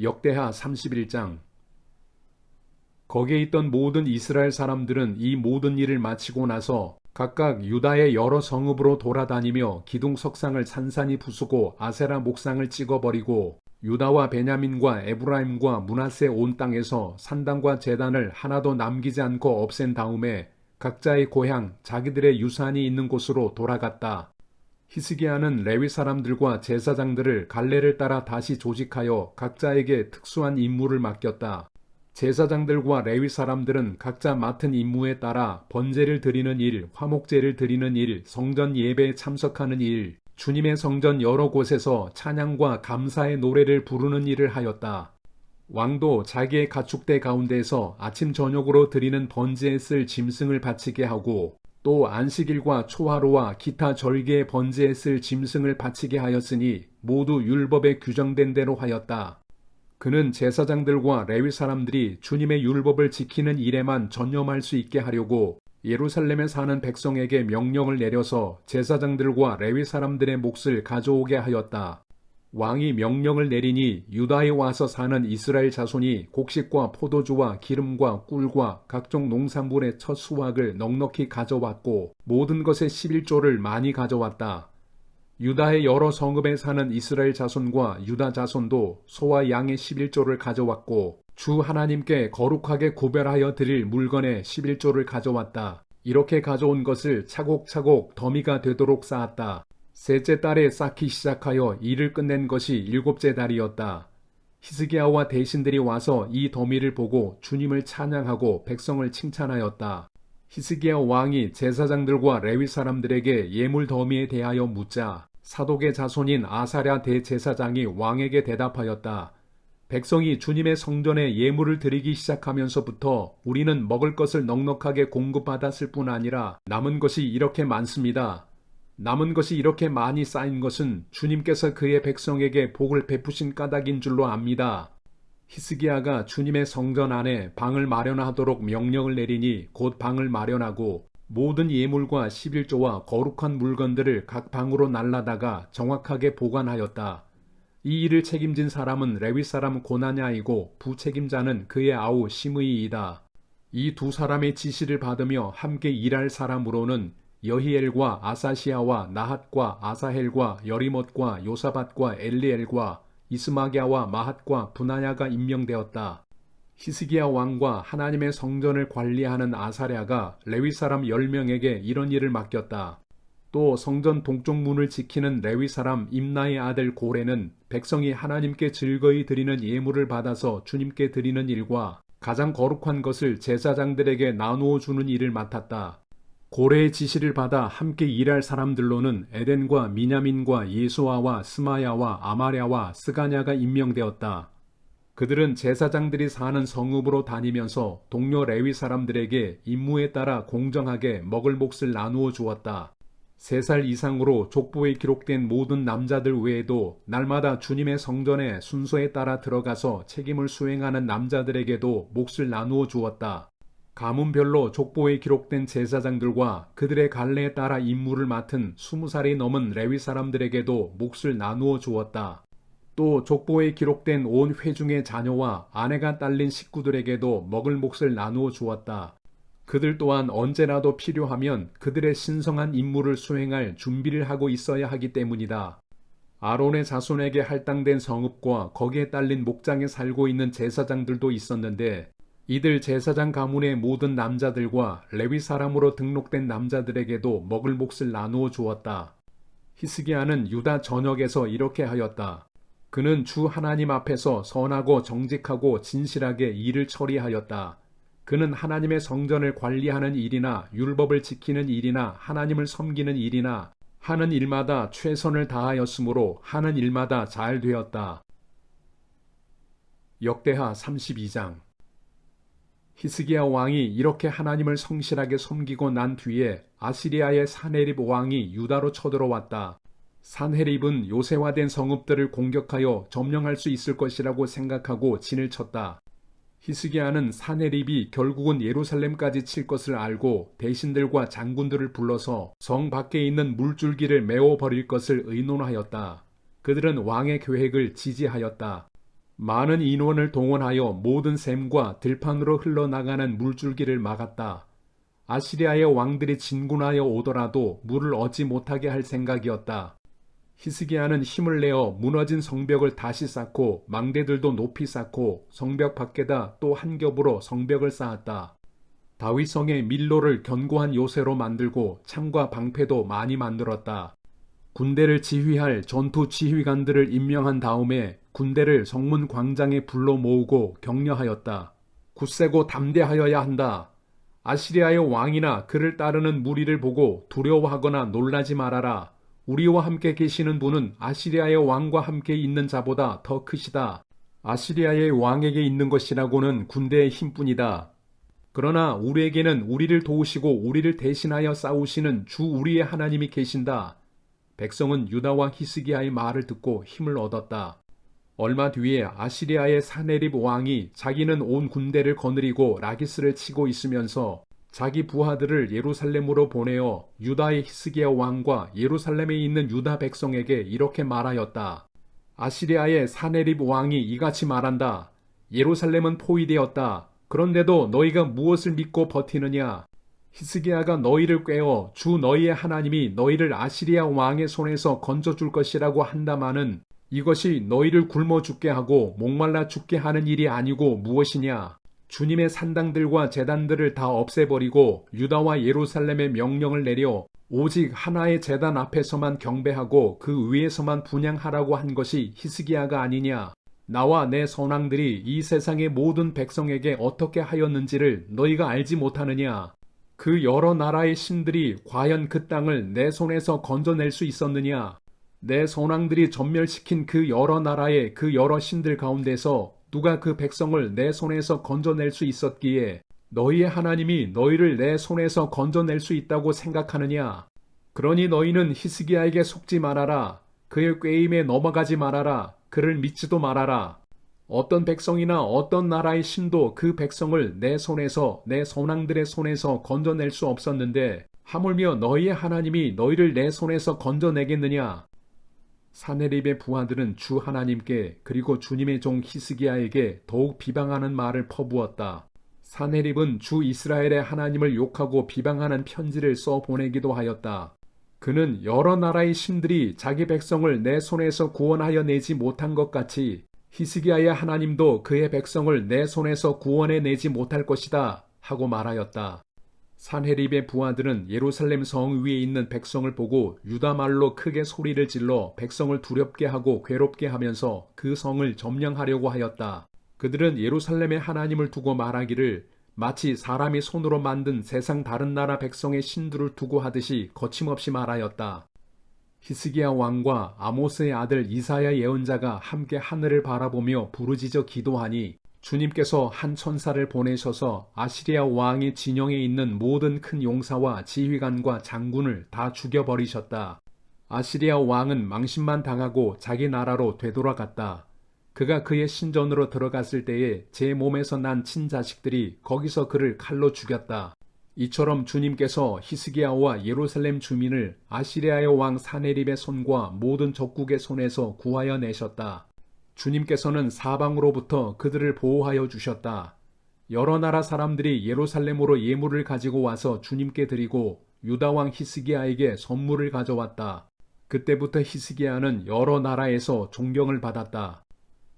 역대하 31장 거기에 있던 모든 이스라엘 사람들은 이 모든 일을 마치고 나서 각각 유다의 여러 성읍으로 돌아다니며 기둥 석상을 산산히 부수고 아세라 목상을 찍어버리고 유다와 베냐민과 에브라임과 문하세 온 땅에서 산당과 제단을 하나도 남기지 않고 없앤 다음에 각자의 고향 자기들의 유산이 있는 곳으로 돌아갔다. 히스기야는 레위 사람들과 제사장들을 갈래를 따라 다시 조직하여 각자에게 특수한 임무를 맡겼다. 제사장들과 레위 사람들은 각자 맡은 임무에 따라 번제를 드리는 일, 화목제를 드리는 일, 성전 예배에 참석하는 일, 주님의 성전 여러 곳에서 찬양과 감사의 노래를 부르는 일을 하였다. 왕도 자기의 가축대 가운데에서 아침 저녁으로 드리는 번제에 쓸 짐승을 바치게 하고 또 안식일과 초하루와 기타 절개의 번제에 쓸 짐승을 바치게 하였으니 모두 율법에 규정된 대로 하였다. 그는 제사장들과 레위 사람들이 주님의 율법을 지키는 일에만 전념할 수 있게 하려고 예루살렘에 사는 백성에게 명령을 내려서 제사장들과 레위 사람들의 몫을 가져오게 하였다. 왕이 명령을 내리니 유다에 와서 사는 이스라엘 자손이 곡식과 포도주와 기름과 꿀과 각종 농산물의 첫 수확을 넉넉히 가져왔고 모든 것의 11조를 많이 가져왔다. 유다의 여러 성읍에 사는 이스라엘 자손과 유다 자손도 소와 양의 11조를 가져왔고 주 하나님께 거룩하게 구별하여 드릴 물건의 11조를 가져왔다. 이렇게 가져온 것을 차곡차곡 더미가 되도록 쌓았다. 셋째 달에 쌓기 시작하여 일을 끝낸 것이 일곱째 달이었다. 히스기야와 대신들이 와서 이 더미를 보고 주님을 찬양하고 백성을 칭찬하였다. 히스기야 왕이 제사장들과 레위 사람들에게 예물 더미에 대하여 묻자 사독의 자손인 아사랴 대제사장이 왕에게 대답하였다. 백성이 주님의 성전에 예물을 드리기 시작하면서부터 우리는 먹을 것을 넉넉하게 공급받았을 뿐 아니라 남은 것이 이렇게 많습니다. 남은 것이 이렇게 많이 쌓인 것은 주님께서 그의 백성에게 복을 베푸신 까닭인 줄로 압니다. 히스기야가 주님의 성전 안에 방을 마련하도록 명령을 내리니 곧 방을 마련하고 모든 예물과 11조와 거룩한 물건들을 각 방으로 날라다가 정확하게 보관하였다. 이 일을 책임진 사람은 레위 사람 고나냐이고 부책임자는 그의 아우 시므이이다. 이 두 사람의 지시를 받으며 함께 일할 사람으로는 여히엘과 아사시아와 나핫과 아사헬과 여리못과 요사밭과 엘리엘과 이스마기아와 마핫과 분하야가 임명되었다. 히스기야 왕과 하나님의 성전을 관리하는 아사랴가 레위 사람 10명에게 이런 일을 맡겼다. 또 성전 동쪽 문을 지키는 레위 사람 임나의 아들 고레는 백성이 하나님께 즐거이 드리는 예물을 받아서 주님께 드리는 일과 가장 거룩한 것을 제사장들에게 나누어 주는 일을 맡았다. 고래의 지시를 받아 함께 일할 사람들로는 에덴과 미냐민과 예수아와 스마야와 아마랴와 스가냐가 임명되었다. 그들은 제사장들이 사는 성읍으로 다니면서 동료 레위 사람들에게 임무에 따라 공정하게 먹을 몫을 나누어 주었다. 세살 이상으로 족보에 기록된 모든 남자들 외에도 날마다 주님의 성전에 순서에 따라 들어가서 책임을 수행하는 남자들에게도 몫을 나누어 주었다. 가문별로 족보에 기록된 제사장들과 그들의 갈래에 따라 임무를 맡은 20살이 넘은 레위 사람들에게도 몫을 나누어 주었다. 또 족보에 기록된 온 회중의 자녀와 아내가 딸린 식구들에게도 먹을 몫을 나누어 주었다. 그들 또한 언제라도 필요하면 그들의 신성한 임무를 수행할 준비를 하고 있어야 하기 때문이다. 아론의 자손에게 할당된 성읍과 거기에 딸린 목장에 살고 있는 제사장들도 있었는데 이들 제사장 가문의 모든 남자들과 레위 사람으로 등록된 남자들에게도 먹을 몫을 나누어 주었다. 히스기야는 유다 전역에서 이렇게 하였다. 그는 주 하나님 앞에서 선하고 정직하고 진실하게 일을 처리하였다. 그는 하나님의 성전을 관리하는 일이나 율법을 지키는 일이나 하나님을 섬기는 일이나 하는 일마다 최선을 다하였으므로 하는 일마다 잘 되었다. 역대하 32장 히스기야 왕이 이렇게 하나님을 성실하게 섬기고 난 뒤에 아시리아의 사네립 왕이 유다로 쳐들어왔다. 산헤립은 요새화된 성읍들을 공격하여 점령할 수 있을 것이라고 생각하고 진을 쳤다. 히스기야는 사네립이 결국은 예루살렘까지 칠 것을 알고 대신들과 장군들을 불러서 성 밖에 있는 물줄기를 메워 버릴 것을 의논하였다. 그들은 왕의 계획을 지지하였다. 많은 인원을 동원하여 모든 샘과 들판으로 흘러나가는 물줄기를 막았다. 아시리아의 왕들이 진군하여 오더라도 물을 얻지 못하게 할 생각이었다. 히스기야는 힘을 내어 무너진 성벽을 다시 쌓고 망대들도 높이 쌓고 성벽 밖에다 또 한 겹으로 성벽을 쌓았다. 다윗성에 밀로를 견고한 요새로 만들고 창과 방패도 많이 만들었다. 군대를 지휘할 전투 지휘관들을 임명한 다음에 군대를 성문 광장에 불러 모으고 격려하였다. 굳세고 담대하여야 한다. 아시리아의 왕이나 그를 따르는 무리를 보고 두려워하거나 놀라지 말아라. 우리와 함께 계시는 분은 아시리아의 왕과 함께 있는 자보다 더 크시다. 아시리아의 왕에게 있는 것이라고는 군대의 힘뿐이다. 그러나 우리에게는 우리를 도우시고 우리를 대신하여 싸우시는 주 우리의 하나님이 계신다. 백성은 유다와 히스기야의 말을 듣고 힘을 얻었다. 얼마 뒤에 아시리아의 사네립 왕이 자기는 온 군대를 거느리고 라기스를 치고 있으면서 자기 부하들을 예루살렘으로 보내어 유다의 히스기야 왕과 예루살렘에 있는 유다 백성에게 이렇게 말하였다. 아시리아의 사네립 왕이 이같이 말한다. 예루살렘은 포위되었다. 그런데도 너희가 무엇을 믿고 버티느냐? 히스기야가 너희를 꿰어 주 너희의 하나님이 너희를 아시리아 왕의 손에서 건져줄 것이라고 한다마는 이것이 너희를 굶어 죽게 하고 목말라 죽게 하는 일이 아니고 무엇이냐? 주님의 산당들과 재단들을 다 없애버리고 유다와 예루살렘의 명령을 내려 오직 하나의 재단 앞에서만 경배하고 그 위에서만 분양하라고 한 것이 히스기야가 아니냐? 나와 내 선왕들이 이 세상의 모든 백성에게 어떻게 하였는지를 너희가 알지 못하느냐? 그 여러 나라의 신들이 과연 그 땅을 내 손에서 건져낼 수 있었느냐? 내 선왕들이 전멸시킨 그 여러 나라의 그 여러 신들 가운데서 누가 그 백성을 내 손에서 건져낼 수 있었기에 너희의 하나님이 너희를 내 손에서 건져낼 수 있다고 생각하느냐? 그러니 너희는 히스기야에게 속지 말아라. 그의 꾀임에 넘어가지 말아라. 그를 믿지도 말아라. 어떤 백성이나 어떤 나라의 신도 그 백성을 내 손에서 내 선왕들의 손에서 건져낼 수 없었는데 하물며 너희의 하나님이 너희를 내 손에서 건져내겠느냐? 사네립의 부하들은 주 하나님께 그리고 주님의 종 히스기야에게 더욱 비방하는 말을 퍼부었다. 사네립은 주 이스라엘의 하나님을 욕하고 비방하는 편지를 써 보내기도 하였다. 그는 여러 나라의 신들이 자기 백성을 내 손에서 구원하여 내지 못한 것 같이 히스기야의 하나님도 그의 백성을 내 손에서 구원해 내지 못할 것이다 하고 말하였다. 산헤립의 부하들은 예루살렘 성 위에 있는 백성을 보고 유다 말로 크게 소리를 질러 백성을 두렵게 하고 괴롭게 하면서 그 성을 점령하려고 하였다. 그들은 예루살렘의 하나님을 두고 말하기를 마치 사람이 손으로 만든 세상 다른 나라 백성의 신들을 두고 하듯이 거침없이 말하였다. 히스기야 왕과 아모스의 아들 이사야 예언자가 함께 하늘을 바라보며 부르짖어 기도하니 주님께서 한 천사를 보내셔서 아시리아 왕의 진영에 있는 모든 큰 용사와 지휘관과 장군을 다 죽여버리셨다. 아시리아 왕은 망신만 당하고 자기 나라로 되돌아갔다. 그가 그의 신전으로 들어갔을 때에 제 몸에서 난 친자식들이 거기서 그를 칼로 죽였다. 이처럼 주님께서 히스기야와 예루살렘 주민을 아시리아의 왕 사네립의 손과 모든 적국의 손에서 구하여 내셨다. 주님께서는 사방으로부터 그들을 보호하여 주셨다. 여러 나라 사람들이 예루살렘으로 예물을 가지고 와서 주님께 드리고 유다 왕 히스기야에게 선물을 가져왔다. 그때부터 히스기야는 여러 나라에서 존경을 받았다.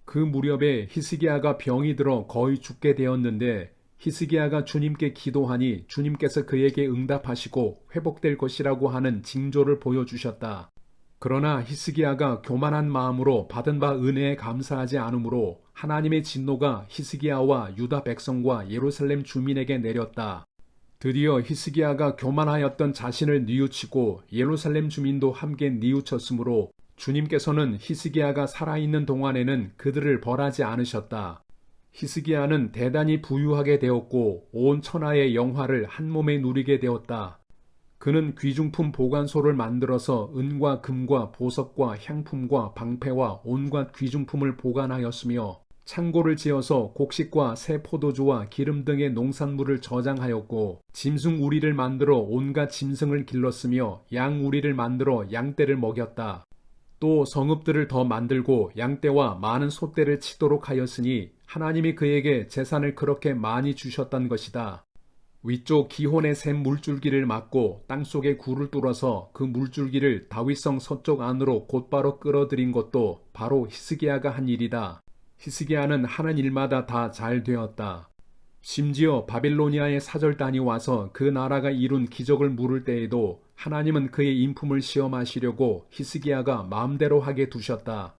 그 무렵에 히스기야가 병이 들어 거의 죽게 되었는데 히스기야가 주님께 기도하니 주님께서 그에게 응답하시고 회복될 것이라고 하는 징조를 보여주셨다. 그러나 히스기야가 교만한 마음으로 받은 바 은혜에 감사하지 않으므로 하나님의 진노가 히스기야와 유다 백성과 예루살렘 주민에게 내렸다. 드디어 히스기야가 교만하였던 자신을 뉘우치고 예루살렘 주민도 함께 뉘우쳤으므로 주님께서는 히스기야가 살아있는 동안에는 그들을 벌하지 않으셨다. 히스기야는 대단히 부유하게 되었고 온 천하의 영화를 한 몸에 누리게 되었다. 그는 귀중품 보관소를 만들어서 은과 금과 보석과 향품과 방패와 온갖 귀중품을 보관하였으며 창고를 지어서 곡식과 새 포도주와 기름 등의 농산물을 저장하였고 짐승 우리를 만들어 온갖 짐승을 길렀으며 양 우리를 만들어 양떼를 먹였다. 또 성읍들을 더 만들고 양떼와 많은 소떼를 치도록 하였으니 하나님이 그에게 재산을 그렇게 많이 주셨던 것이다. 위쪽 기혼의 샘 물줄기를 막고 땅속에 굴을 뚫어서 그 물줄기를 다윗성 서쪽 안으로 곧바로 끌어들인 것도 바로 히스기야가 한 일이다. 히스기야는 하는 일마다 다 잘 되었다. 심지어 바빌로니아의 사절단이 와서 그 나라가 이룬 기적을 물을 때에도 하나님은 그의 인품을 시험하시려고 히스기야가 마음대로 하게 두셨다.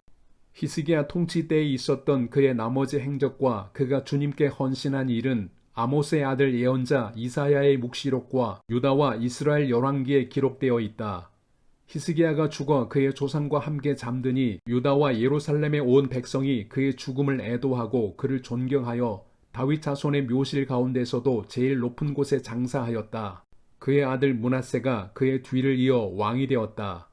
히스기야 통치 때에 있었던 그의 나머지 행적과 그가 주님께 헌신한 일은 아모스의 아들 예언자 이사야의 묵시록과 유다와 이스라엘 열왕기에 기록되어 있다. 히스기야가 죽어 그의 조상과 함께 잠드니 유다와 예루살렘에 온 백성이 그의 죽음을 애도하고 그를 존경하여 다윗 자손의 묘실 가운데서도 제일 높은 곳에 장사하였다. 그의 아들 문하세가 그의 뒤를 이어 왕이 되었다.